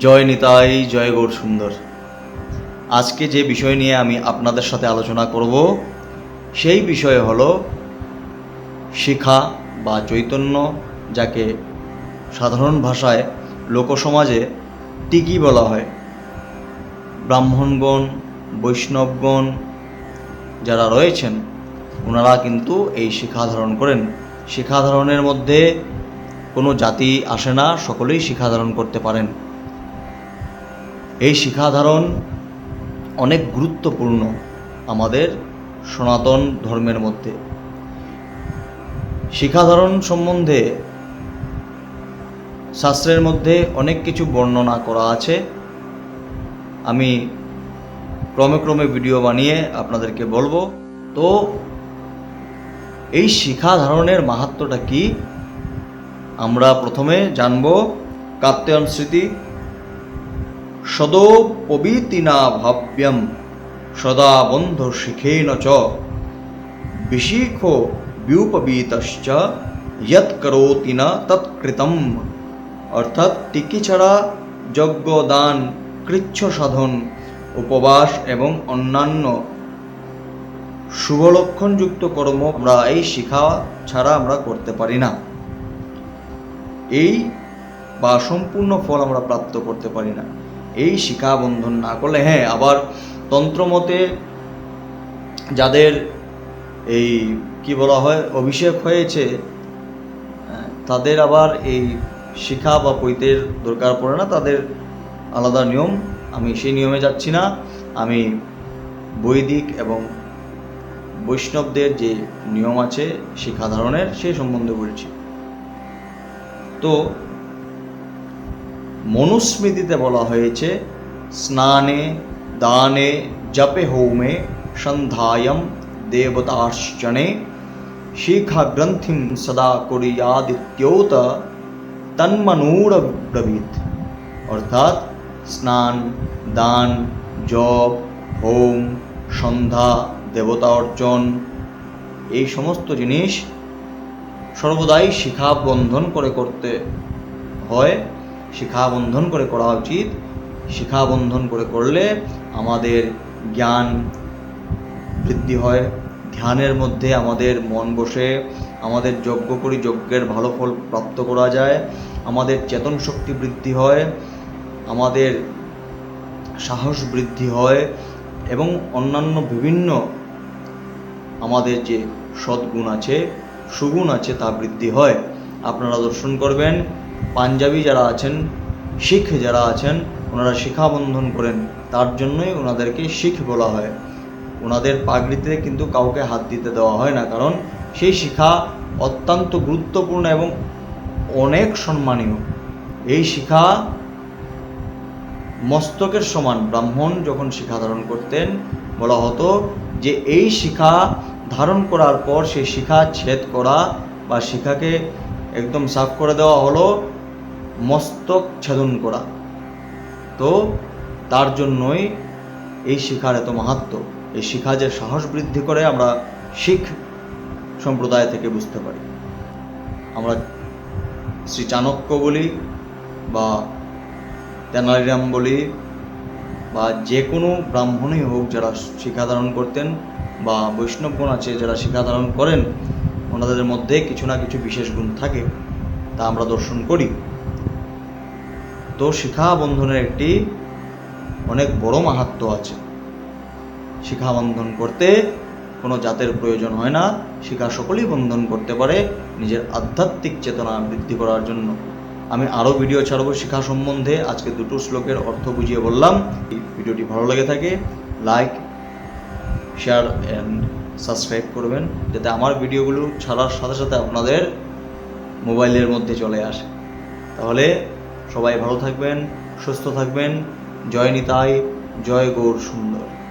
জয় নিতাই, জয় গৌর সুন্দর। আজকে যে বিষয় নিয়ে আমি আপনাদের সাথে আলোচনা করব, সেই বিষয় হল শিখা বা চৈতন্য, যাকে সাধারণ ভাষায় লোকসমাজে টিকি বলা হয়। ব্রাহ্মণগণ, বৈষ্ণবগণ যারা রয়েছেন, ওনারা কিন্তু এই শিক্ষা ধারণ করেন। শিক্ষা ধারণের মধ্যে কোনো জাতি আসে না, সকলেই শিক্ষা ধারণ করতে পারেন। এই শিক্ষা ধারণ অনেক গুরুত্বপূর্ণ আমাদের সনাতন ধর্মের মধ্যে। শিক্ষা ধারণ সম্বন্ধে শাস্ত্রের মধ্যে অনেক কিছু বর্ণনা করা আছে। আমি ক্রমে ক্রমে ভিডিও বানিয়ে আপনাদেরকে বলব। তো এই শিক্ষা ধারণের মাহাত্মটা কি? আমরা প্রথমে জানব কাত্যায়ন স্মৃতি সদো পবিতিনা ভাব্যম, সদা বন্ধ শিখেন চ। বিশিখ বিউপবীতশ্চ, যৎ করোতি না তৎকৃতম, অর্থাৎ টিকি ছাড়া যজ্ঞ, দান, কৃচ্ছ সাধন, উপবাস এবং অন্যান্য শুভলক্ষণযুক্ত কর্ম আমরা এই শিখা ছাড়া আমরা করতে পারি না। এই বা সম্পূর্ণ ফল আমরা প্রাপ্ত করতে পারি না। এই শিখা বন্ধন না করলে হ্যাঁ আবার তন্ত্রমতে যাদের এই কি বলা হয় অভিষেক হয়েছে হ্যাঁ, তাদের আবার এই শিখা বা পৈতের দরকার পড়ে না তাদের আলাদা নিয়ম। আমি সেই নিয়মে যাচ্ছি না। আমি বৈদিক এবং বৈষ্ণবদের যে নিয়ম আছে শিক্ষা ধারণের সেই সম্বন্ধে বলছি। তো মনুস্মৃতিতে বলা হয়েছে, স্নানে, দানে, জপে হোমে, সন্ধ্যায়ম দেবতার্চনে শিখা গ্রন্থিম সদা করিয়াদিত্যোত, তন্মনুরব্রবীত। অর্থাৎ স্নান, দান, জপ, হোম, সন্ধ্যা, দেবতা অর্জন এই সমস্ত জিনিস সর্বদাই শিখা বন্ধন করে করতে হয়। শিখা বন্ধন করে করা উচিত। শিখা বন্ধন করে করলে আমাদের জ্ঞান বৃদ্ধি হয়, ধ্যানের মধ্যে আমাদের মন বসে, আমাদের যজ্ঞ করি, যজ্ঞের ভালো ফল প্রাপ্ত করা যায়, আমাদের চেতন শক্তি বৃদ্ধি হয়, আমাদের সাহস বৃদ্ধি হয় এবং অন্যান্য বিভিন্ন আমাদের যে সদ্গুণ আছে, সুগুণ আছে তা বৃদ্ধি হয়। আপনারা দর্শন করবেন পাঞ্জাবি যারা আছেন, শিখ যারা আছেন, ওনারা শিখা বন্ধন করেন। তার জন্যই ওনাদেরকে শিখ বলা হয়। ওনাদের পাগড়িতে কিন্তু কাউকে হাত দিতে দেওয়া হয় না, কারণ সেই শিখা অত্যন্ত গুরুত্বপূর্ণ এবং অনেক সম্মানীয়। এই শিখা মস্তকের সমান। ব্রাহ্মণ যখন শিখা ধারণ করতেন, বলা হতো যে এই শিখা ধারণ করার পর সেই শিখা ছেদ করা বা শিখাকে একদম সাফ করে দেওয়া হলো মস্তক ছেদন করা। তো তার জন্যই এই শিখার এত মাহাত্ম। এই শিখা যে সাহস বৃদ্ধি করে আমরা শিখ সম্প্রদায় থেকে বুঝতে পারি। আমরা শ্রী চাণক্য বলি বা তেনালিরাম বলি বা যে কোনো ব্রাহ্মণই হোক যারা শিক্ষা ধারণ করতেন বা বৈষ্ণবগণ আছে যারা শিক্ষা ধারণ করেন ওনাদের মধ্যে কিছু না কিছু বিশেষ গুণ থাকে, তা আমরা দর্শন করি। তো শিখা বন্ধনের একটি অনেক বড় মাহাত্ম আছে। শিখা বন্ধন করতে কোনো জাতের প্রয়োজন হয় না। শিখা সকলেই বন্ধন করতে পারে নিজের আধ্যাত্মিক চেতনা বৃদ্ধি করার জন্য। আমি আরও ভিডিও ছাড়বো শিখা সম্বন্ধে। আজকে দুটো শ্লোকের অর্থ বুঝিয়ে বললাম। ভিডিওটি ভালো লেগে থাকে, লাইক, শেয়ার অ্যান্ড সাবস্ক্রাইব করবেন, যাতে আমার ভিডিওগুলো ছাড়ার সাথে সাথে আপনাদের মোবাইলের মধ্যে চলে আসে। তাহলে সবাই ভালো থাকবেন, সুস্থ থাকবেন। জয় নিতাই, জয় গৌর সুন্দর।